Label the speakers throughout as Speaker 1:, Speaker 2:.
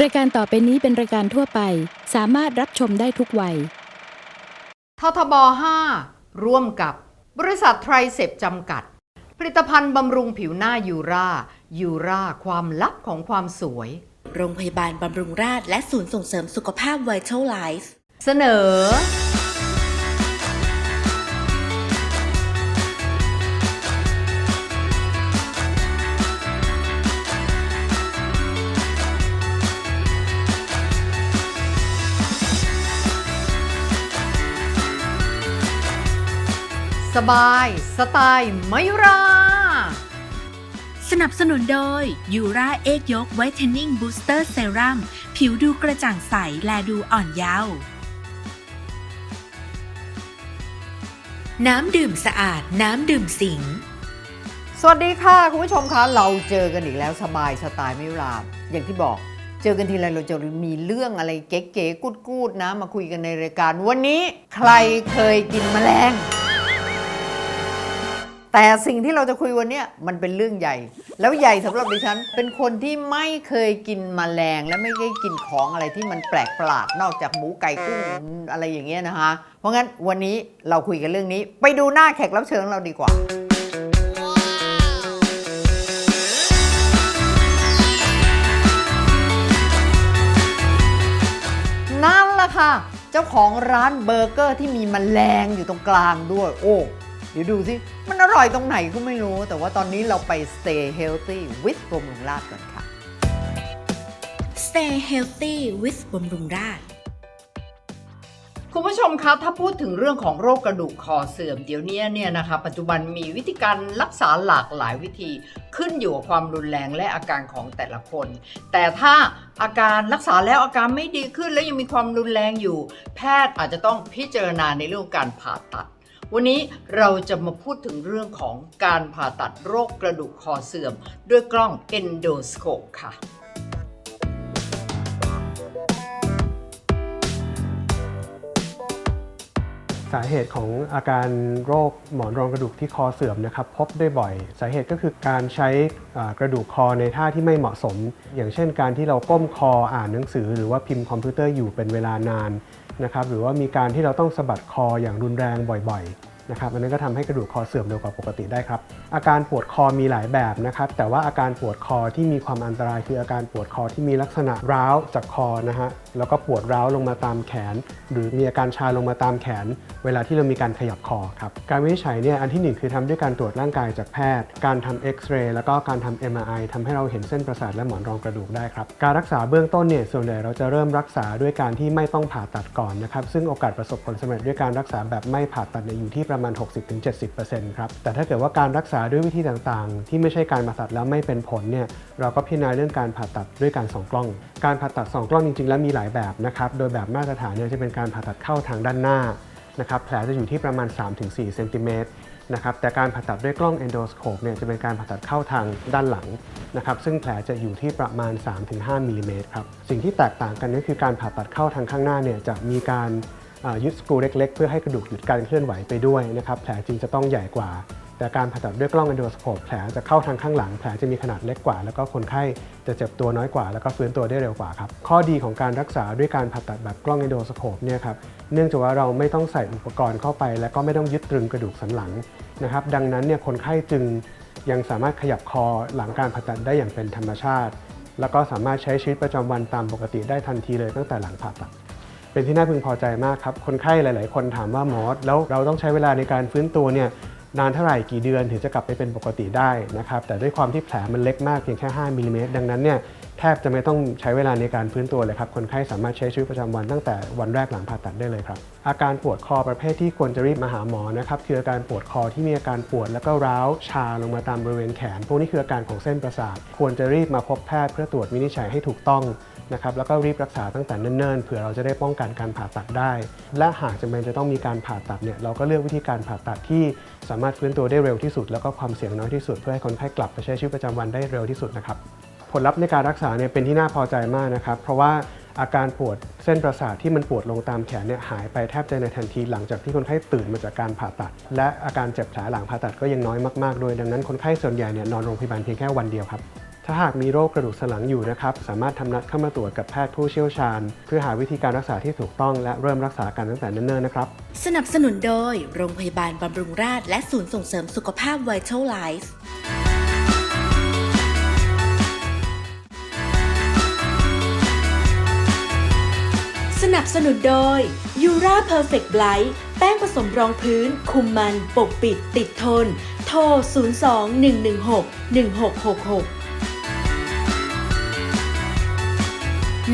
Speaker 1: รายการต่อไปนี้เป็นรายการทั่วไป สามารถรับชมได้ทุกวัย
Speaker 2: ททบ 5 ร่วมกับบริษัทไทรเซปจำกัด ผลิตภัณฑ์บำรุงผิวหน้ายูรายูราความลับของความสวย
Speaker 3: โรงพยาบาลบำรุงราษฎร์และศูนย์ส่งเสริมสุขภาพ Vital Life
Speaker 2: เสนอ สบาย สไตล์มยุรา
Speaker 3: สนับสนุนโดยยูราเอกยกไวท์เทนนิ่งบูสเตอร์เซรั่มผิวดูกระจ่างใส และดูอ่อนเยาว์น้ำดื่มสะอาด น้ำดื่มสิง
Speaker 2: สวัสดีค่ะ คุณผู้ชมคะเราเจอกันอีกแล้วสบายสไตล์ไม่รามอย่างที่บอกเจอกันทีไรเราจะมีเรื่องอะไรเก๋ๆกูดๆนะ มาคุยกันในรายการ วันนี้ใครเคยกินแมลง แต่สิ่งที่เราจะคุยวันนี้มันเป็นเรื่องใหญ่ แล้วใหญ่สำหรับดิฉัน เป็นคนที่ไม่เคยกินมแมลง และไม่ได้กินของอะไรที่มันแปลกประหลาดนอกจากหมูไก่กุ้งอะไรอย่างเงี้ยนะคะ เพราะงั้นวันนี้เราคุยกันเรื่องนี้ ไปดูหน้าแขกรับเชิญของเราดีกว่านั่นแหละค่ะ เจ้าของร้านเบอร์เกอร์ที่มีมแมลงอยู่ตรงกลางด้วย โอ้ เดี๋ยวดูสิ มันอร่อยตรงไหนก็ไม่รู้ แต่ว่าตอนนี้เราไป stay healthy with บำรุงราษฎร์ก่อนค่ะ
Speaker 3: Stay healthy with บำรุงราษฎร์
Speaker 2: คุณผู้ชมครับถ้าพูดถึงเรื่องของโรคกระดูกคอเสื่อมเดี๋ยวนี้เนี่ยนะคะปัจจุบันมีวิธีการรักษาหลากหลายวิธี ขึ้นอยู่กับความรุนแรงและอาการของแต่ละคน แต่ถ้าอาการรักษาแล้วอาการไม่ดีขึ้นและยังมีความรุนแรงอยู่ แพทย์อาจจะต้องพิจารณาในเรื่องของการผ่าตัด วันนี้เราจะมาพูดถึงเรื่องของการผ่าตัดโรคกระดูกคอเสื่อม ด้วยกล้อง endoscope ค่ะ
Speaker 4: สาเหตุของอาการโรคหมอนรองกระดูกที่คอเสื่อมนะครับพบได้บ่อย สาเหตุก็คือการใช้กระดูกคอในท่าที่ไม่เหมาะสม อย่างเช่นการที่เราก้มคออ่านหนังสือ หรือว่าพิมพ์คอมพิวเตอร์อยู่เป็นเวลานาน นะครับหรือว่ามีการที่เราต้องสะบัดคออย่างรุนแรงบ่อย นะครับอันนั้นก็ทำให้กระดูกคอเสื่อมเร็วกว่าปกติได้ครับ อาการปวดคอมีหลายแบบนะครับ แต่ว่าอาการปวดคอที่มีความอันตรายคืออาการปวดคอที่มีลักษณะร้าวจากคอนะฮะ แล้วก็ปวดร้าวลงมาตามแขน หรือมีอาการชาลงมาตามแขน เวลาที่เรามีการขยับคอครับ การวินิจฉัยเนี่ยอันที่หนึ่งคือทำด้วยการตรวจร่างกายจากแพทย์ การทำเอ็กซเรย์แล้วก็การทำ MRI ทำให้เราเห็นเส้นประสาทและหมอนรองกระดูกได้ครับ การรักษาเบื้องต้นเนี่ยส่วนใหญ่เราจะเริ่มรักษาด้วยการที่ไม่ต้องผ่าตัดก่อนนะครับ ซึ่งโอกาสประสบผลสำเร็จด้วยการรักษาแบบไม่ผ่าตัดเนี่ยอยู่ที่ประมาณ 60-70%ครับ แต่ถ้าเกิดว่าการรักษาด้วยวิธีต่างๆ ที่ไม่ใช่การผ่าตัดแล้วไม่เป็นผลเนี่ย เราก็พิจารณาเรื่องการผ่าตัดด้วยการส่องกล้อง การผ่าตัดส่องกล้องจริงๆ แล้วมีหลายแบบนะครับ โดยแบบมาตรฐานเนี่ยจะเป็นการผ่าตัดเข้าทางด้านหน้านะครับ แผลจะอยู่ที่ประมาณ 3-4 เซนติเมตรนะครับแต่การผ่าตัดด้วยกล้อง endoscope เนี่ยจะเป็นการผ่าตัดเข้าทางด้านหลังนะครับซึ่งแผลจะอยู่ที่ประมาณ 3-5มิลลิเมตรครับสิ่งที่แตกต่างกันก็คือการผ่าตัดเข้าทางข้างหน้าเนี่ยจะมีการ ยึดสกรูเล็กๆ เพื่อให้กระดูกหยุดการเคลื่อนไหวไปด้วยนะครับแผลจริงจะต้องใหญ่กว่า แต่การผ่าตัดด้วยกล้อง endoscope แผลจะเข้าทางข้างหลัง แผลจะมีขนาดเล็กกว่า แล้วก็คนไข้จะเจ็บตัวน้อยกว่า แล้วก็ฟื้นตัวได้เร็วกว่าครับข้อดีของการรักษาด้วยการผ่าตัดแบบกล้อง endoscope เนี่ยครับเนื่องจากว่าเราไม่ต้องใส่อุปกรณ์เข้าไป และก็ไม่ต้องยึดตรึงกระดูกสันหลังนะครับดังนั้นเนี่ยคนไข้จึงยังสามารถขยับคอหลังการผ่าตัดได้อย่างเป็นธรรมชาติ แล้วก็สามารถใช้ชีวิตประจำวันตามปกติได้ทันทีเลยตั้งแต่หลังผ่าตัด เป็นที่น่าพึงพอใจมากครับ คนไข้หลาย ๆ คนถามว่าหมอแล้วเราต้องใช้เวลาในการฟื้นตัวเนี่ยนานเท่าไหร่กี่เดือนถึงจะกลับไปเป็นปกติได้นะครับแต่ด้วยความที่แผลมันเล็กมากเพียงแค่ 5มิลลิเมตรดังนั้นเนี่ยแทบจะไม่ต้องใช้เวลาในการฟื้นตัวเลยครับ คนไข้สามารถใช้ชีวิตประจำวันตั้งแต่วันแรกหลังผ่าตัดได้เลยครับ อาการปวดคอประเภทที่ควรจะรีบมาหาหมอนะครับคืออาการปวดคอที่มีอาการปวดแล้วก็ร้าวชาลงมาตามบริเวณแขน พวกนี้คืออาการของเส้นประสาท ควรจะรีบมาพบแพทย์เพื่อตรวจวินิจฉัยให้ถูกต้อง นะครับแล้วก็รีบรักษาตั้งแต่เนิ่นๆเผื่อเราจะได้ป้องกันการผ่าตัดได้ และหากจำเป็นจะต้องมีการผ่าตัดเนี่ยเราก็เลือกวิธีการผ่าตัดที่สามารถฟื้นตัวได้เร็วที่สุด แล้วก็ความเสี่ยงน้อยที่สุด เพื่อให้คนไข้กลับไปใช้ชีวิตประจำวันได้เร็วที่สุดนะครับผลลัพธ์ในการรักษาเนี่ยเป็นที่น่าพอใจมากนะครับ เพราะว่าอาการปวดเส้นประสาทที่มันปวดลงตามแขนเนี่ยหายไปแทบจะในทันทีหลังจากที่คนไข้ตื่นมาจากการผ่าตัด และอาการเจ็บแผลหลังผ่าตัดก็ยังน้อยมากๆ โดยดังนั้นคนไข้ส่วนใหญ่เนี่ยนอนโรงพยาบาลเพียงแค่วันเดียวครับ ถ้าหากมีโรคกระดูกสันหลังอยู่นะครับ สามารถทำนัดเข้ามาตรวจกับแพทย์ผู้เชี่ยวชาญ เพื่อหาวิธีการรักษาที่ถูกต้องและเริ่มรักษากันตั้งแต่เนิ่นๆนะครับ
Speaker 3: สนับสนุนโดย โรงพยาบาลบำรุงราษฎร์และศูนย์ส่งเสริมสุขภาพ Vital Life สนับสนุนโดย u r a Perfect Blight แป้งผสมรองพื้น คุมมัน ปกปิด ติดทน โทร 02-116-1666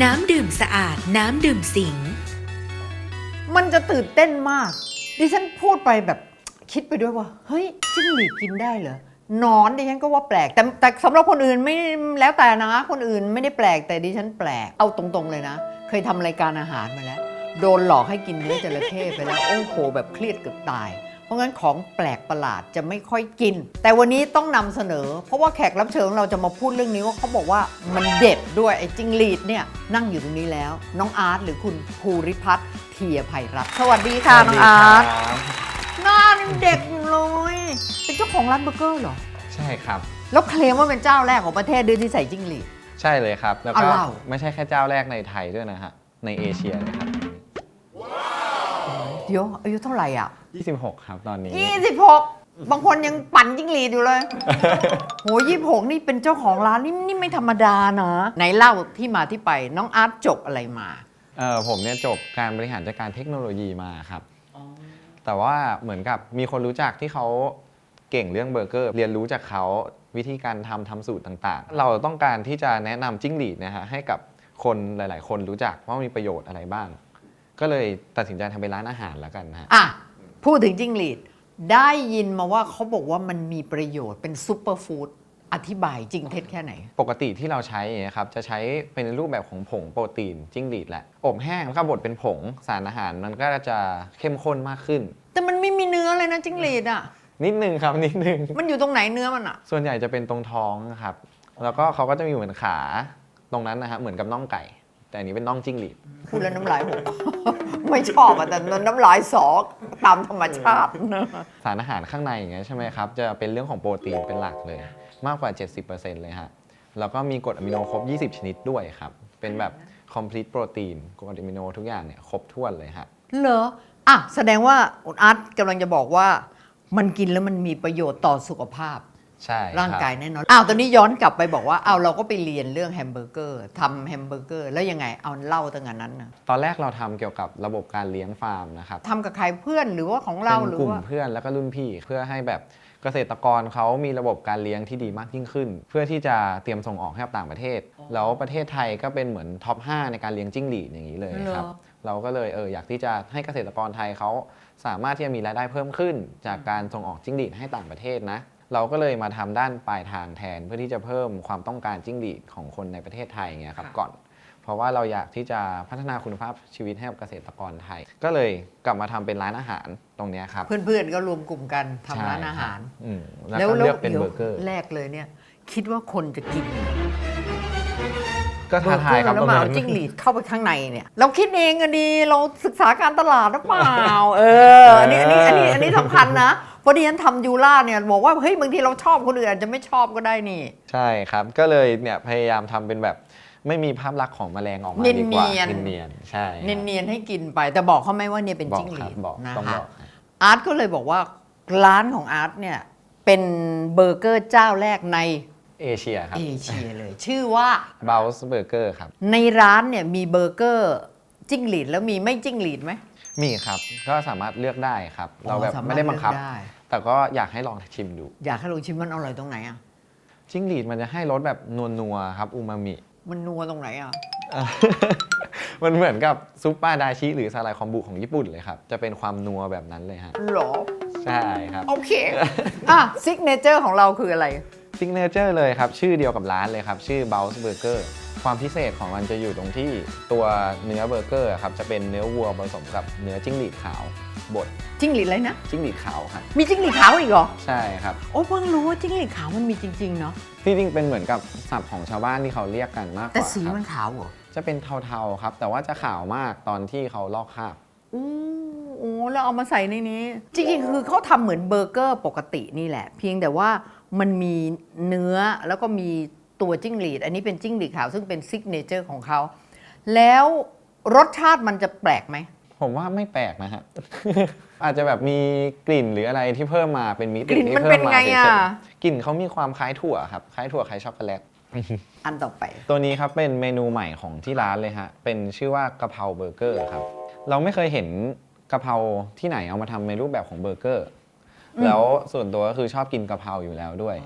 Speaker 3: น้ำดื่มสะอาดน้ำดื่มสิง
Speaker 2: มันจะตื่นเต้นมาก ดิฉันพูดไปแบบคิดไปด้วยว่า เฮ้ยจิ้งหรีดกินได้เหรอหนอนดิฉันก็ว่าแปลก แต่แต่สำหรับคนอื่นไม่แล้วแต่นะ คนอื่นไม่ได้แปลกแต่ดิฉันแปลกเอาตรงๆเลยนะ เคยทำรายการอาหารมาแล้ว โดนหลอกให้กินเนื้อจระเข้ไปแล้ว โอ้โหแบบเครียดเกือบตาย ราะงั้นของแปลกประหลาดจะไม่ค่อยกิน แต่วันนี้ต้องนำเสนอ เพราะว่าแขกรับเชิญของเราจะมาพูดเรื่องนี้ว่าเขาบอกว่ามันเด็ดด้วยไอ้จิงหรีดเนี่ยนั่งอยู่ตรงนี้แล้ว น้องอาร์ตหรือคุณภูริพัฒน์เทียภัยรัตน์สวัสดีค่ะน้องอาร์ตหน้ายังเด็กอยู่เลยเป็นเจ้าของร้านเบอร์เกอร์เหรอ
Speaker 5: ใช่ครับ
Speaker 2: แล้วเคลมว่าเป็นเจ้าแรกของประเทศด้วยที่ใส่จิ้งหรีด
Speaker 5: ใช่เลยครับแล้วก็
Speaker 2: เอาเล่า
Speaker 5: ไม่ใช่แค่เจ้าแรกในไทยด้วยนะฮะในเอเชียเลยครับ
Speaker 2: เดี๋ยวอายุเท่าไหร่อะ
Speaker 5: 26 ครับตอนนี้
Speaker 2: 26 บางคนยังปั่นจิ้งหรีดอยู่เลย โหยี่หกนี่เป็นเจ้าของร้านนี่นี่ไม่ธรรมดานะไหนเล่าที่มาที่ไปน้องอาร์ตจบอะไรมา
Speaker 5: เออผมเนี่ยจบการบริหารจัดการเทคโนโลยีมาครับ แต่ว่าเหมือนกับมีคนรู้จักที่เขาเก่งเรื่องเบอร์เกอร์ เรียนรู้จากเขาวิธีการทำทำสูตรต่างๆ เราต้องการที่จะแนะนำจิ้งหรีดนะฮะให้กับคนหลาย ๆ คนรู้จักว่ามีประโยชน์อะไรบ้าง ก็เลยตัดสินใจทำเป็นร้านอาหารแล้วกันนะฮะ
Speaker 2: อะ พูดถึงจิ้งหรีด ได้ยินมาว่าเขาบอกว่ามันมีประโยชน์เป็นซูเปอร์ฟู้ดอธิบายจริงเท็จแค่ไหน
Speaker 5: ปกติที่เราใช้อย่างเงี้ยครับจะใช้เป็นรูปแบบของผงโปรตีนจิ้งหรีดแหละ อบแห้งแล้วก็บดเป็นผงสารอาหารมันก็จะเข้มข้นมากขึ้น
Speaker 2: แต่มันไม่มีเนื้อเลยนะจิ้งหรีดอะ
Speaker 5: นิดนึงครับนิดนึง
Speaker 2: มันอยู่ตรงไหนเนื้อมันอะ
Speaker 5: ส่วนใหญ่จะเป็นตรงท้องครับ แล้วก็เขาก็จะมีเหมือนขาตรงนั้นนะฮะเหมือนกับน่องไก่ แต่อันนี้เป็นน่องจิ้งหรีด
Speaker 2: พูดแล้วน้ำลายหก ไม่ชอบอะแต่น้ำลายสอกตามธรรมชาตินะ
Speaker 5: สารอาหารข้างในอย่างเงี้ยใช่ไหมครับ จะเป็นเรื่องของโปรตีนเป็นหลักเลย มากกว่า 70%เลยฮะ แล้วก็มีกรดอะมิโนครบ 20 ชนิดด้วยครับ เป็นแบบ complete protein กรดอะมิโนทุกอย่างเนี่ยครบถ้วนเลยฮะ
Speaker 2: เหรออะแสดงว่าคุณอาร์ตกำลังจะบอกว่า มันกินแล้วมันมีประโยชน์ต่อสุขภาพ
Speaker 5: ใช่
Speaker 2: ร่างกาย
Speaker 5: คบ
Speaker 2: แน่นอนอ้าวตอนนี้ย้อนกลับไปบอกว่าอ้าวเราก็ไปเรียนเรื่องแฮมเบอร์เกอร์ทำแฮมเบอร์เกอร์แล้วยังไงเอาเล่าตั้งแต่นั้นนะ
Speaker 5: ตอนแรกเราทำเกี่ยวกับระบบการเลี้ยงฟาร์มนะครับ
Speaker 2: ทำกับใครเพื่อนหรือว่าของเรา
Speaker 5: เป็น
Speaker 2: หรือก
Speaker 5: ลุ่ม
Speaker 2: ว่า
Speaker 5: เพื่อนแล้วก็รุ่นพี่เพื่อให้แบบเกษตรกรเขามีระบบการเลี้ยงที่ดีมากยิ่งขึ้น เพื่อที่จะเตรียมส่งออกให้กับต่างประเทศ แล้วประเทศไทยก็เป็นเหมือนท็อป 5 ในการเลี้ยงจิ้งหรีดอย่างนี้เลยครับ
Speaker 2: เหรอ
Speaker 5: เราก็เลยเอออยากที่จะให้เกษตรกรไทยเขาสามารถที่จะมีรายได้เพิ่มขึ้น จากการส่งออกจิ้งหรีดให้ต่างประเทศนะ เราก็เลยมาทำด้านปลายทางแทน เพื่อที่จะเพิ่มความต้องการจิ้งหรีดของคนในประเทศไทยเงี้ยครับก่อนเพราะว่าเราอยากที่จะพัฒนาคุณภาพชีวิตให้กับเกษตรกรไทย ก็เลยกลับมาทำเป็นร้านอาหารตรงเนี้ยครับ
Speaker 2: เพื่อนๆก็รวมกลุ่มกันทำร้านอาหาร
Speaker 5: ใช่คบอืมแล้วก็เลือกเป็นเบอร์เกอร์
Speaker 2: แรกเลยเนี่ย คิดว่าคนจะกินเหรอ
Speaker 5: ก็ท้าทายครับ
Speaker 2: แล้ว
Speaker 5: ตรง
Speaker 2: มา
Speaker 5: นั้
Speaker 2: เอา
Speaker 5: น
Speaker 2: จิ้งหรีดเข้าไปข้างในเนี่ย เราคิดเองอะดีเราศึกษาการตลาดหรือเปล่า เอออันนี้อันนี้อันนี้อันนี้สำคัญนะ เพราะดิฉันทำยูล่าเนี่ยบอกว่าเฮ้ยบางทีเราชอบคนอื่นอาจจะไม่ชอบก็ได้นี่
Speaker 5: ใช่ครับ ก็เลยเนี่ยพยายามทำเป็นแบบไม่มีภาพลักษณ์ของแมลงออกมาดีกว่า
Speaker 2: เนียนๆ
Speaker 5: เนียนๆใช่ครับ
Speaker 2: เนียนๆให้กินไปแต่บอกเขาไหมว่าเนี่ยเป็น
Speaker 5: บอก
Speaker 2: จิ้งห
Speaker 5: ครั
Speaker 2: รี
Speaker 5: บ
Speaker 2: ด
Speaker 5: บอก
Speaker 2: นะ
Speaker 5: ต้องบ
Speaker 2: คะ
Speaker 5: อกครับ
Speaker 2: อาร์ตก็เลยบอกว่าร้านของอาร์ตเนี่ยเป็นเบอร์เกอร์เจ้าแรกใน
Speaker 5: เอเชียครับ
Speaker 2: เอเชียเลย ชื่อว่า
Speaker 5: b o u s Burger ครับ
Speaker 2: ในร้านเนี่ยมีเบอร์เกอร์จิ้งหรีดแล้วมีไม่จิ้งหรีดไหม
Speaker 5: มีครับก็สามารถเลือกได้ครับ เราแบบ
Speaker 2: อ๋อส
Speaker 5: ไม่ได้บังคับ
Speaker 2: เลือกได้
Speaker 5: แต่ก็อยากให้ลองชิมดู
Speaker 2: อยากให้ลองชิมมันอร่อยตรงไหนอะ
Speaker 5: จิ้งหรีดมันจะให้รสแบบนัวๆครับอูมามิ
Speaker 2: มันนัวตรงไหนอะ
Speaker 5: มันเหมือนกับซุปปลาดาชิ หรือซาลายคอมบุของญี่ปุ่นเลยครับ จะเป็นความนัวแบบนั้นเลยฮะ
Speaker 2: หรอ
Speaker 5: ใช่ครับ
Speaker 2: โอเค อะซิกเนเจอร์ของเราคืออะไร
Speaker 5: ซิกเนเจอร์เลยครับ ชื่อเดียวกับร้านเลยครับ ชื่อ b o u s Burger ความพิเศษของมันจะอยู่ตรงที่ตัวเนื้อเบอร์เกอร์ครับจะเป็นเนื้อวัวผสมกับเนื้อจิ้งหรีดขาวบด
Speaker 2: จิ้งหรีดอะไรนะ
Speaker 5: จิ้งหรีดขาวครับ
Speaker 2: มีจิ้งหรีดขาวอีกเหรอ
Speaker 5: ใช่ครับ
Speaker 2: โอ้เพิ่งรู้ว่าจิ้งหรีดขาวมันมีจริง ๆ เนาะ
Speaker 5: ที่จริงเป็นเหมือนกับศัพท์ของชาวบ้านที่เขาเรียกกันมากก
Speaker 2: แต่
Speaker 5: ว่า
Speaker 2: สี
Speaker 5: ครับ
Speaker 2: มันขาวเหรอ
Speaker 5: จะเป็นเทาๆครับ แต่ว่าจะขาวมากตอนที่เขาลอกคราบ
Speaker 2: อู้โอ้แล้วเอามาใส่ในนี้ จริงๆ คือเขาทำเหมือนเบอร์เกอร์ปกตินี่แหละ เพียงแต่ว่า มันมีเนื้อแล้วก็มีตัวจิ้งหรีด อันนี้เป็นจิ้งหรีดขาวซึ่งเป็นซิกเนเจอร์ของเขาแล้วรสชาติมันจะแปลกไหม
Speaker 5: ผมว่าไม่แปลกนะฮะ อาจจะแบบมีกลิ่นหรืออะไรที่เพิ่มมาเป็นมิติ
Speaker 2: กลิ่น
Speaker 5: ที่
Speaker 2: มัน
Speaker 5: เพิ่
Speaker 2: เป็น
Speaker 5: มมา
Speaker 2: ไง
Speaker 5: เฉ
Speaker 2: อะ
Speaker 5: ยๆกลิ่นเขามีความคล้ายถั่วครับคล้ายถั่วคล้ายช็อกโกแลต
Speaker 2: อันต่อไป
Speaker 5: ตัวนี้ครับเป็นเมนูใหม่ของที่ร้านเลยฮะ เป็นชื่อว่ากะเพราเบอร์เกอร์ครับ เราไม่เคยเห็นกะเพราที่ไหนเอามาทำในรูปแบบของเบอร์เกอร์ แล้วส่วนตัวก็คือชอบกินกะเพราอยู่แล้วด้วย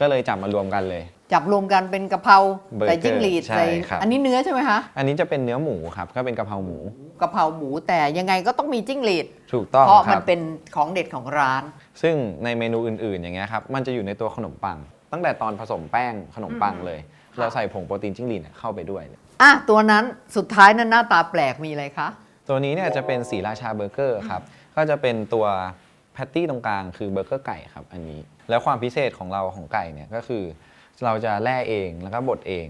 Speaker 5: ก็เลยจับมารวมกันเลย
Speaker 2: จับรวมกันเป็นกะเพรา
Speaker 5: เบอร์เกอร์
Speaker 2: ใส่จิ้งหรีด
Speaker 5: ใช่
Speaker 2: ใส่
Speaker 5: ครับ
Speaker 2: อันนี้เนื้อใช่ไหมคะ
Speaker 5: อันนี้จะเป็นเนื้อหมูครับก็เป็นกะเพราหมู
Speaker 2: กะเพราหมูแต่ยังไงก็ต้องมีจิ้งหรีด
Speaker 5: ถูกต้อง
Speaker 2: เพราะ
Speaker 5: ค
Speaker 2: มัน
Speaker 5: รับ
Speaker 2: เป็นของเด็ดของร้าน
Speaker 5: ซึ่งในเมนูอื่นๆ อย่างเงี้ยครับ มันจะอยู่ในตัวขนมปัง ตั้งแต่ตอนผสมแป้งขนมปังเลย เราใส่ผงโปรตีนจิ้งหรีดเนี่ยเข้าไปด้วย
Speaker 2: อะ ตัวนั้นสุดท้ายนั้นหน้าตาแปลกมีอะไรคะ
Speaker 5: ตัวนี้เนี่ยจะเป็นสีราชาเบอร์เกอร์ครับ ก็จะเป็นตัว แพตตี้ตรงกลางคือเบอร์เกอร์ไก่ครับอันนี้ แล้วความพิเศษของเราของไก่เนี่ยก็คือ เราจะแล่เองแล้วก็บดเอง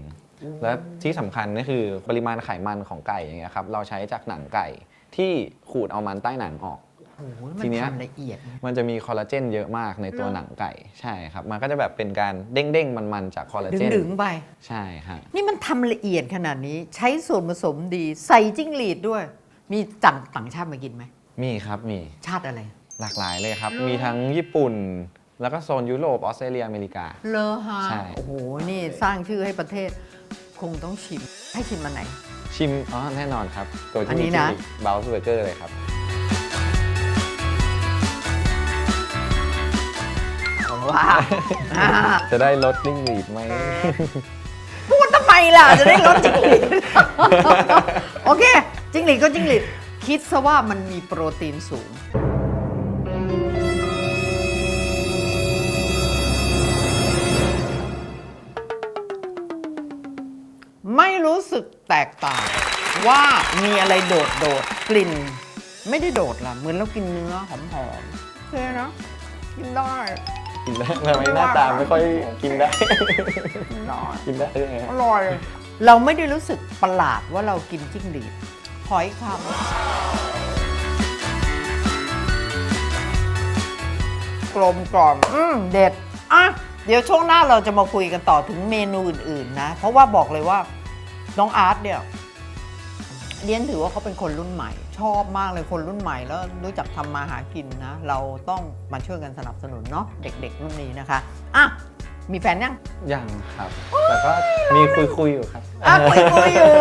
Speaker 5: และที่สำคัญก็คือปริมาณไขมันของไก่อย่างเงี้ยครับเราใช้จากหนังไก่ที่ขูดเอามันใต้หนังออก
Speaker 2: โอ้โหมั
Speaker 5: ที
Speaker 2: น
Speaker 5: เนี้ย
Speaker 2: ทำละเอียดนะ
Speaker 5: มันจะมีคอลลาเจนเยอะมากในตัว
Speaker 2: เหรอ
Speaker 5: หนังไก่ใช่ครับ มันก็จะแบบเป็นการเด้งๆ มันๆ จากคอลลาเจน
Speaker 2: ดึงๆไป
Speaker 5: ใช่ฮะ
Speaker 2: นี่มันทำละเอียดขนาดนี้ใช้ส่วนผสมดี ใส่จิ้งหรีดด้วย มีต่างต่างชาติมากินไหม
Speaker 5: มีครับมี
Speaker 2: ชาติอะไร
Speaker 5: หลากหลายเลยครับ มีทั้งญี่ปุ่น แล้วก็โซนยุโรปออสเตรเลียอเมริกา
Speaker 2: เลอฮะ
Speaker 5: ใช่
Speaker 2: โอ้โห นี่สร้างชื่อให้ประเทศคงต้องชิม ให้ชิมมันไหน
Speaker 5: ชิมอ๋อแน่นอนครับ ตัว
Speaker 2: อัน
Speaker 5: ที่
Speaker 2: นี้
Speaker 5: มี
Speaker 2: นะ
Speaker 5: เบลส์เบอร์เกอร์เลยครับ
Speaker 2: ว้าวอ่า
Speaker 5: จะได้ลดลิ่งหรีดไหม
Speaker 2: พูดทำไมล่ะ จะได้ลดจิ้งหรีด โอเค จิ้งหรีดก็จิ้งหรีดคิดซะว่ามันมีโปรตีนสูง แตกต่าง ว่ามีอะไรโดดโดดๆกลิ่น ไม่ได้โดดล่ะ เหมือนเรากินเนื้อหอมๆโอเคนะกินได้
Speaker 5: กินได้ทำไมหน้าตาไม่ค่อยกินได้
Speaker 2: กินได้
Speaker 5: กินได้ยังไง
Speaker 2: อร่อยเราไม่ได้รู้สึกประหลาดว่าเรากินจิ้งหรีดหอยคำกลมกล่อมอืมเด็ดอะเดี๋ยวช่วงหน้าเราจะมาคุยกันต่อถึงเมนูอื่นๆนะ เพราะว่าบอกเลยว่า น้องอาร์ตเนี่ยเรียนถือว่าเขาเป็นคนรุ่นใหม่ ชอบมากเลยคนรุ่นใหม่แล้วรู้จักทำมาหากินนะ เราต้องมาช่วยกันสนับสนุนเนาะเด็กๆรุ่นนี้นะคะอะมีแฟนยัง
Speaker 5: ยังครับแต่ก็มีคุยคุยๆอยู่ครับ
Speaker 2: อะคุยคุยอยู่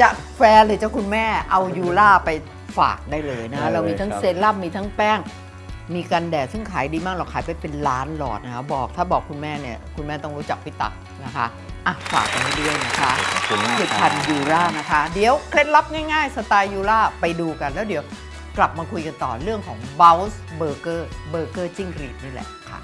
Speaker 2: จะแฟนหรือเจ้าคุณแม่เอายูล่าไปฝากได้เลยนะ
Speaker 5: ได้เลย
Speaker 2: เรามีทั้ง
Speaker 5: ครับ
Speaker 2: เซรั่มมีทั้งแป้ง มีกันแดดซึ่งขายดีมากเราขายไปเป็นล้านหลอดนะคะบอกถ้าบอกคุณแม่เนี่ยคุณแม่ต้องรู้จักพี่ตักนะคะ อะฝากกันไว้ด้วยนะคะ
Speaker 5: ขอบคุณมาก
Speaker 2: ผลิต
Speaker 5: ค
Speaker 2: ภั
Speaker 5: รั
Speaker 2: ณ
Speaker 5: บ
Speaker 2: ฑ์ยูรานะคะ เดี๋ยวเคล็ดลับง่ายๆ สไตล์ยูราไปดูกัน แล้วเดี๋ยวกลับมาคุยกันต่อเรื่องของ b o u n c e Burger เบอร์เกอร์จิ้งหรีดนี่แหละค่ะ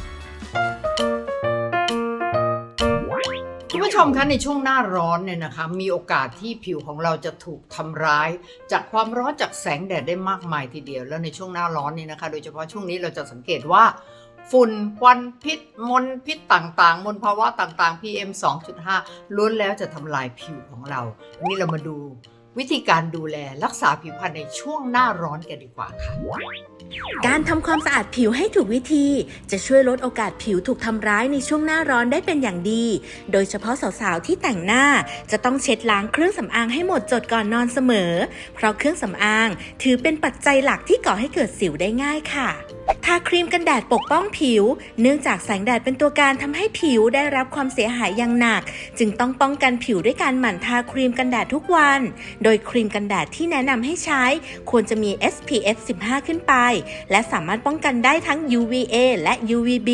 Speaker 2: คุณผู้ชมคะในช่วงหน้าร้อนเนี่ยนะคะ มีโอกาสที่ผิวของเราจะถูกทำร้าย จากความร้อนจากแสงแดดได้มากมายทีเดียว แล้วในช่วงหน้าร้อนนี่นะคะ โดยเฉพาะช่วงนี้เราจะสังเกตว่า ฝุ่นควันพิษมลพิษต่างๆ มลภาวะต่างๆ PM 2.5ล้วนแล้วจะทำลายผิวของเราวันนี้เรามาดู วิธีการดูแลรักษาผิวพรรณในช่วงหน้าร้อนกันดีกว่าค่ะ
Speaker 3: การทำความสะอาดผิวให้ถูกวิธี จะช่วยลดโอกาสผิวถูกทำร้ายในช่วงหน้าร้อนได้เป็นอย่างดี โดยเฉพาะสาวๆที่แต่งหน้า จะต้องเช็ดล้างเครื่องสำอางให้หมดจดก่อนนอนเสมอ เพราะเครื่องสำอางถือเป็นปัจจัยหลักที่ก่อให้เกิดสิวได้ง่ายค่ะทาครีมกันแดดปกป้องผิว เนื่องจากแสงแดดเป็นตัวการทำให้ผิวได้รับความเสียหายอย่างหนัก จึงต้องป้องกันผิวด้วยการหมั่นทาครีมกันแดดทุกวันโดยครีมกันแดดที่แนะนำให้ใช้ควรจะมี SPF 15 ขึ้นไป และสามารถป้องกันได้ทั้ง UVA และ UVB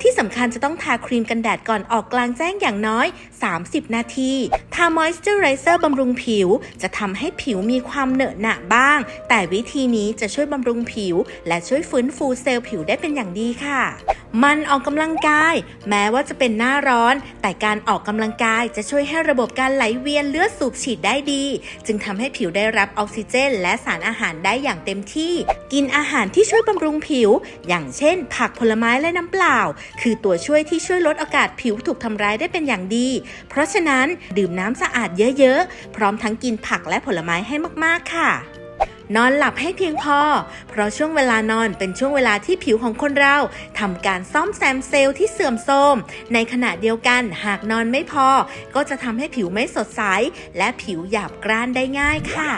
Speaker 3: ที่สำคัญจะต้องทาครีมกันแดดก่อนออกกลางแจ้งอย่างน้อย 30 นาที ทามอยส์เจอไรเซอร์บำรุงผิว จะทำให้ผิวมีความเหนอะหนะบ้าง แต่วิธีนี้จะช่วยบำรุงผิว และช่วยฟื้นฟูเซลล์ผิวได้เป็นอย่างดีค่ะมันออกกำลังกาย แม้ว่าจะเป็นหน้าร้อน แต่การออกกำลังกายจะช่วยให้ระบบการไหลเวียนเลือดสูบฉีดได้ดีจึงทำให้ผิวได้รับออกซิเจน และสารอาหารได้อย่างเต็มที่ กินอาหารที่ช่วยบำรุงผิว อย่างเช่น ผักผลไม้และน้ำเปล่า คือตัวช่วยที่ช่วยลดอากาศผิวถูกทำร้ายได้เป็นอย่างดี เพราะฉะนั้นดื่มน้ำสะอาดเยอะๆ พร้อมทั้งกินผักและผลไม้ให้มากๆค่ะ นอนหลับให้เพียงพอ เพราะช่วงเวลานอนเป็นช่วงเวลาที่ผิวของคนเราทำการซ่อมแซมเซลล์ที่เสื่อมโทรม ในขณะเดียวกันหากนอนไม่พอ ก็จะทำให้ผิวไม่สดใส และผิวหยาบกร้านได้ง่ายค่ะ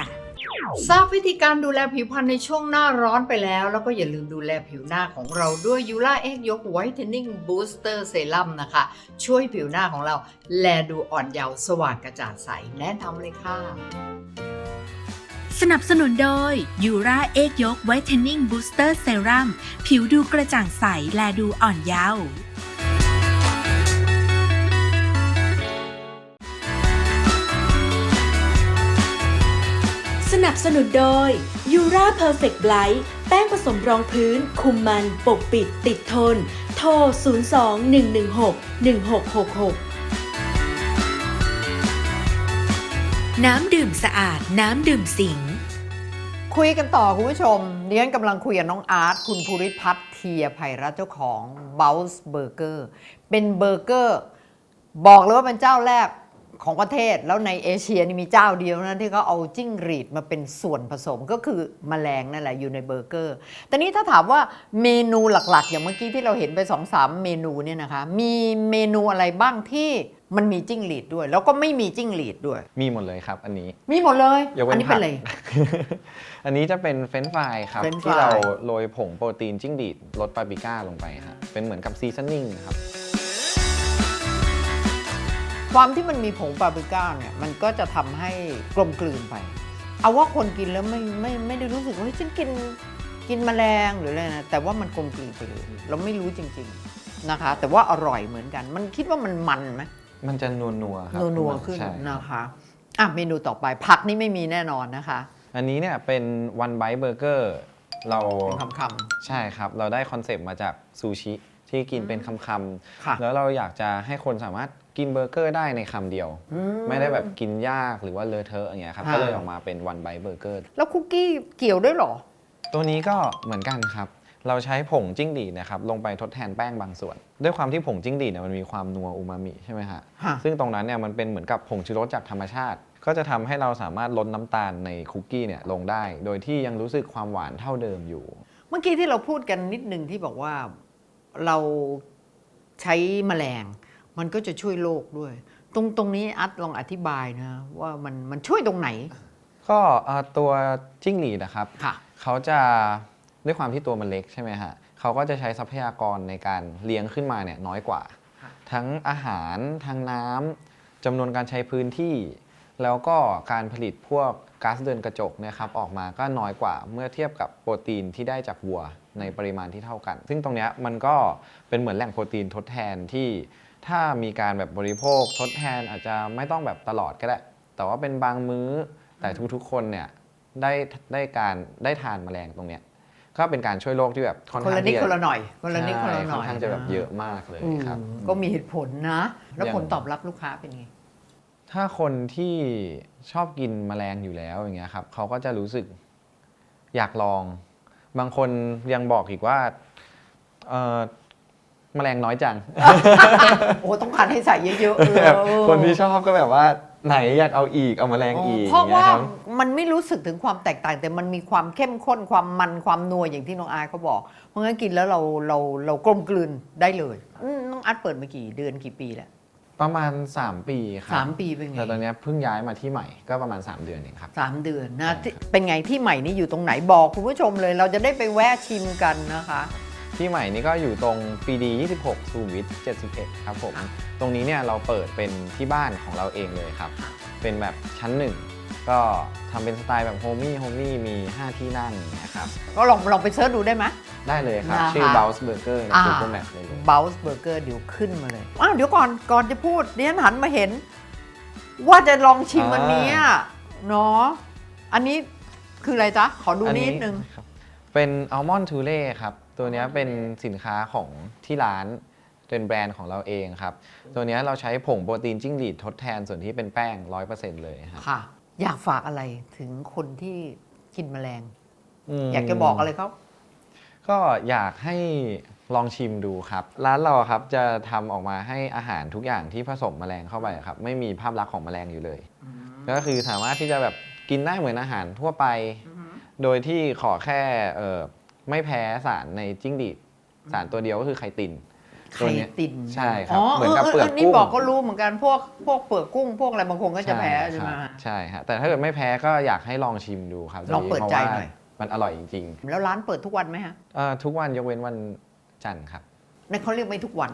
Speaker 2: ทราบวิธีการดูแลผิวพรรณในช่วงหน้าร้อนไปแล้ว แล้วก็อย่าลืมดูแลผิวหน้าของเราด้วยยูล่าเอ็กยกไวท์เทนนิ่งบูสเตอร์เซรั่มนะคะ ช่วยผิวหน้าของเรา แลดูอ่อนเยาว์สว่างกระจ่างใสแนะนำเลยค่ะ
Speaker 3: สนับสนุนโดยยูราเอกยกไวท์เทนนิ่งบูสเตอร์เซรั่มผิวดูกระจ่างใส และดูอ่อนเยาว์สนับสนุนโดย u r a Perfect Blight แป้งผสมรองพื้น คุมมัน ปกปิด ติดทน โทร 02-116-1666น้ำดื่มสะอาด น้ำดื่มสิง
Speaker 2: คุยกันต่อคุณผู้ชมเนียนกำลังคุยกับน้องอาร์ตคุณภูริพัฒน์เทียไพรัตเจ้าของ b o u n c e Burger เป็นเบอร์เกอร์ บอกเลยว่าเป็นเจ้าแรก ของประเทศแล้วในเอเชียนี่มีเจ้าเดียวนะที่เขาเอาจิ้งหรีดมาเป็นส่วนผสมก็คือมแมลงนั่นแหละอยู่ในเบอร์เกอร์ แต่นี้ถ้าถามว่าเมนูหลักๆ อย่างเมื่อกี้ที่เราเห็นไป2อสามเมนูเนี่ยนะคะ มีเมนูอะไรบ้างที่มันมีจิ้งหรีดด้วย แล้วก็ไม่มีจิ้งหรีดด้วย
Speaker 5: มีหมดเลยครับ อันนี้
Speaker 2: มีหมดเลย
Speaker 5: ยกเว้
Speaker 2: อัน
Speaker 5: น
Speaker 2: นี้
Speaker 5: ผั
Speaker 2: เป็น
Speaker 5: ก
Speaker 2: อะไร
Speaker 5: อันนี้จะเป็นเฟรนช์ฟรายครับ
Speaker 2: French
Speaker 5: ที่
Speaker 2: fry
Speaker 5: เราโรยผงโปรตีนจิ้งหรีดรสปาปริก้าลงไปฮะเป็นเหมือนกับซีซันนิ่งครับ
Speaker 2: ความที่มันมีผงปาปริก้าเนี่ยมันก็จะทำให้กลมกลืนไป เอาว่าคนกินแล้วไม่ไม่ไม่ได้รู้สึกว่าเฮ้ยฉันกินกินแมลงหรืออะไรนะแต่ว่ามันกลมกลืนไปเลยเราไม่รู้จริง ๆนะคะ แต่ว่าอร่อยเหมือนกัน มันคิดว่ามันมันไหม
Speaker 5: มันจะนัวนัวๆครับ
Speaker 2: นัวๆขึ้น
Speaker 5: ใช่
Speaker 2: นะคะอะเมนูต่อไปผักนี่ไม่มีแน่นอนนะคะ
Speaker 5: อันนี้เนี่ยเป็นวันไบต์เบอร์เกอร์เรา
Speaker 2: เป็นคำ
Speaker 5: ใช่ครับ เราได้คอนเซปต์มาจากซูชิ ที่กินเป็นคำ
Speaker 2: ๆค่ะ
Speaker 5: ๆแล้วเราอยากจะให้คนสามารถกินเบอร์เกอร์ได้ในคำเดียว
Speaker 2: อื
Speaker 5: ไม่ได้แบบกินยากหรือว่าเลอะเทอะอย่างเงี้ยครับ
Speaker 2: ค่ะ
Speaker 5: ก็เลยออกมาเป็นวันไบต์เบอร์เกอร์
Speaker 2: แล้วคุกกี้เกี่ยวด้วยเหรอ
Speaker 5: ตัวนี้ก็เหมือนกันครับ เราใช้ผงจิ้งหรีดนะครับลงไปทดแทนแป้งบางส่วน ด้วยความที่ผงจิ้งหรีดเนี่ยมันมีความนัวอูมามิใช่ไหมฮะ
Speaker 2: ฮะ
Speaker 5: ซึ่งตรงนั้นเนี่ยมันเป็นเหมือนกับผงชูรสจากธรรมชาติ ก็จะทำให้เราสามารถลดน้ำตาลในคุกกี้เนี่ยลงได้ โดยที่ยังรู้สึกความหวานเท่าเดิมอยู่
Speaker 2: เมื่อกี้ที่เราพูดกันนิดนึงที่บอกว่า เราใช้แมลง มันก็จะช่วยโลกด้วย ตรงตรงนี้อัดลองอธิบายนะ ว่ามันมันช่วยตรงไหน
Speaker 5: ก็เอ่อตัวจิ้งหรีดนะครับ
Speaker 2: ค่ะ
Speaker 5: เขาจะด้วยความที่ตัวมันเล็กใช่ไหมฮะเขาก็จะใช้ทรัพยากรในการเลี้ยงขึ้นมาเนี่ยน้อยกว่า
Speaker 2: ค่ะ
Speaker 5: ทั้งอาหารทั้งน้ำจำนวนการใช้พื้นที่ แล้วก็การผลิตพวกก๊าซเรือนกระจกเนะครับออกมาก็น้อยกว่าเมื่อเทียบกับโปรตีนที่ได้จากวัว ในปริมาณที่เท่ากัน ซึ่งตรงเนี้ยมันก็เป็นเหมือนแหล่งโปรตีนทดแทนที่ถ้ามีการแบบบริโภคทดแทนอาจจะไม่ต้องแบบตลอดก็ได้ แต่ว่าเป็นบางมื้อแต่ทุกๆคนเนี่ยได้ได้การได้ทานแมลงตรงเนี้ยก็เป็นการช่วยโลกที่แบบค่อน
Speaker 2: คน
Speaker 5: ข้าง
Speaker 2: ละนิด
Speaker 5: ที่จ
Speaker 2: คนละหน่อยคนละนิดคนละหน่อย
Speaker 5: ใช่ค่อนข้างจะแบบเยอะมากเลย
Speaker 2: อืม
Speaker 5: ครับ
Speaker 2: ก็มีเหตุผลนะ แล้ว
Speaker 5: อย่าง
Speaker 2: ผลตอบรับลูกค้าเป็นไง
Speaker 5: ถ้าคนที่ชอบกินแมลงอยู่แล้วอย่างเงี้ยครับเขาก็จะรู้สึกอยากลอง บางคนยังบอกอีกว่าเอ่อแมลงน้อยจัง
Speaker 2: โอ้ต้องการให้ใส่เยอะๆเออ
Speaker 5: แบบคนที่ชอบก็แบบว่าไหนอยากเอาอีกเอาแมลงอีก
Speaker 2: เพราะว่า
Speaker 5: อย่งงี้ยคบ
Speaker 2: มันไม่รู้สึกถึงความแตกต่าง แต่มันมีความเข้มข้นความมันความนัวอย่างที่น้องอาร์ตเขาบอก เพราะงั้นกินแล้วเราเราเรากลมกลืนได้เลยอืมน้องอาร์ตเปิดมากี่เดือนกี่ปีแล้ว
Speaker 5: ประมาณ 3 ปีครับ
Speaker 2: สามปีเป็นไง
Speaker 5: แต่ตอนเนี้ยเพิ่งย้ายมาที่ใหม่ก็ประมาณ 3 เดือนเองครับ
Speaker 2: สามเดือนนะ
Speaker 5: ใช่
Speaker 2: ที่เป็นไงที่ใหม่นี่อยู่ตรงไหนบอกคุณผู้ชมเลยเราจะได้ไปแวะชิมกันนะคะ
Speaker 5: ที่ใหม่นี่ก็อยู่ตรงปีดี 26ซูวิท71 ครับผม ตรงนี้เนี่ยเราเปิดเป็นที่บ้านของเราเองเลยครับ เป็นแบบชั้นหนึ่งก็ทำเป็นสไตล์แบบโฮมี่โฮมี่มี 5 ที่นั่งนะครับ
Speaker 2: ก็ลองลองไปเสิร์ชดูได้ไหม
Speaker 5: ได้เลยครับ
Speaker 2: นะคะ
Speaker 5: ชื่อ Bounce Burger ใน
Speaker 2: อ่า
Speaker 5: Google Map เลยเลย
Speaker 2: b o u n c e Burger เดี๋ยวขึ้นมาเลยอ้าวเดี๋ยวก่อนก่อนจะพูดเดี๋ยวหันมาเห็น ว่าจะลองชิมอันเนี้ยเนาะอันนี้คืออะไรจ๊ะ ขอดู
Speaker 5: อั
Speaker 2: นิดนึง
Speaker 5: ครับเป็นอัลมอนด์ทูเล่ครับ ตัวเนี้ยเป็นสินค้าของที่ร้านเป็นแบรนด์ของเราเองครับ ตัวเนี้ยเราใช้ผงโปรตีนจิ้งหรีดทดแทนส่วนที่เป็นแป้ง 100%เลยครับ
Speaker 2: ค่ะ อยากฝากอะไรถึงคนที่กินแมลง
Speaker 5: ม
Speaker 2: อยากจะบอกอะไรเขา
Speaker 5: ก็อยากให้ลองชิมดูครับ ร้านเราครับจะทำออกมาให้อาหารทุกอย่างที่ผสมแมลงเข้าไปครับ ไม่มีภาพลักษณ์ของแมลงอยู่เลย ก็คือสามารถที่จะแบบกินได้เหมือนอาหารทั่วไป โดยที่ขอแค่เอ่อไม่แพ้สารในจิ้งหรีดสารตัวเดียวก็คือไคติน
Speaker 2: ไข่
Speaker 5: ตัวเนี้ย
Speaker 2: ติน
Speaker 5: ใช่ครับ
Speaker 2: อ๋อ
Speaker 5: เหมือนกับเปลือก
Speaker 2: นี่
Speaker 5: กุ้ง
Speaker 2: บอกก็รู้เหมือนกันพวกพวกเปลือกกุ้งพวกอะไรบางคนก็จะแพ้ใช่ไหม
Speaker 5: ครับใช่ฮะแต่ถ้าเกิดไม่แพ้ก็อยากให้ลองชิมดูครับ
Speaker 2: ลองเปิดใจ
Speaker 5: พราะว่า
Speaker 2: หน่อย
Speaker 5: มันอร่อยจริง
Speaker 2: แล้วร้านเปิดทุกวันไหมฮะ
Speaker 5: ๆเอ่อทุกวันยกเว้นวันจันทร์ครับ
Speaker 2: นั่นเขาเรียกไม่ทุกวัน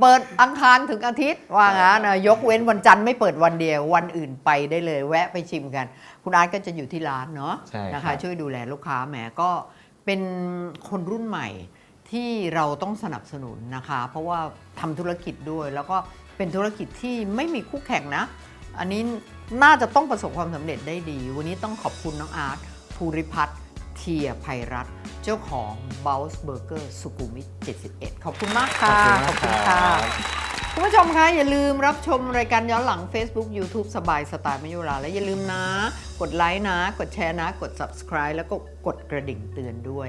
Speaker 2: เปิดอังคารถึงอาทิตย์ ว่างั้นนะยกเว้นวันจันทร์ไม่เปิดวันเดียว วันอื่นไปได้เลย แวะไปชิมกัน คุณอาร์ตก็จะอยู่ที่ร้านเนาะ
Speaker 5: ใช่ครับ
Speaker 2: นะคะช่วยดูแลลูกค้าแหมก็เป็นคนรุ่นใหม่ที่เราต้องสนับสนุนนะคะ เพราะว่าทำธุรกิจด้วยแล้วก็เป็นธุรกิจที่ไม่มีคู่แข่งนะ อันนี้น่าจะต้องประสบความสำเร็จได้ดี วันนี้ต้องขอบคุณน้องอาร์ตภูริพัฒน์เทียภัยรัตน์เจ้าของ b o u n c e Burger สุขุมวิท 71 ขอบคุณมากค่ะ
Speaker 5: ขอบคุณมาก
Speaker 2: ค่ะ
Speaker 5: ครับ
Speaker 2: คุณผู้ชมคะอย่าลืมรับชมรายการย้อนหลัง Facebook YouTube สบายสไตล์มยุราและอย่าลืมนะ กดไลค์นะ กดแชร์นะ กด Subscribe แล้วก็กดกระดิ่งเตือนด้วย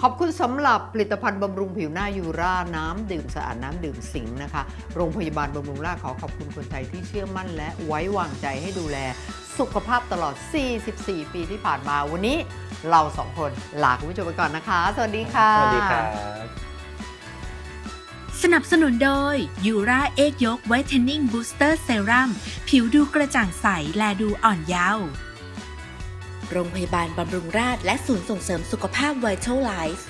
Speaker 2: ขอบคุณสำหรับผลิตภัณฑ์บำรุงผิวหน้ายูราน้ำดื่มสะอาดน้ำดื่มสิงห์นะคะ โรงพยาบาลบำรุงราษฎร์ขอขอบคุณคนไทยที่เชื่อมั่นและไว้วางใจให้ดูแล สุขภาพตลอด 44 ปีที่ผ่านมาวันนี้เราสองคนลาคุณผู้ชมไปก่อนนะคะ สวัสดีค่ะ
Speaker 5: สวัสดีครับ
Speaker 3: สนับสนุนโดยยูราเอกยกไวท์เทนนิ่งบูสเตอร์เซรั่มผิวดูกระจ่างใส และดูอ่อนเยาว์ โรงพยาบาลบำรุงราษฎร์และศูนย์ส่งเสริมสุขภาพไวท์เทลไลฟ์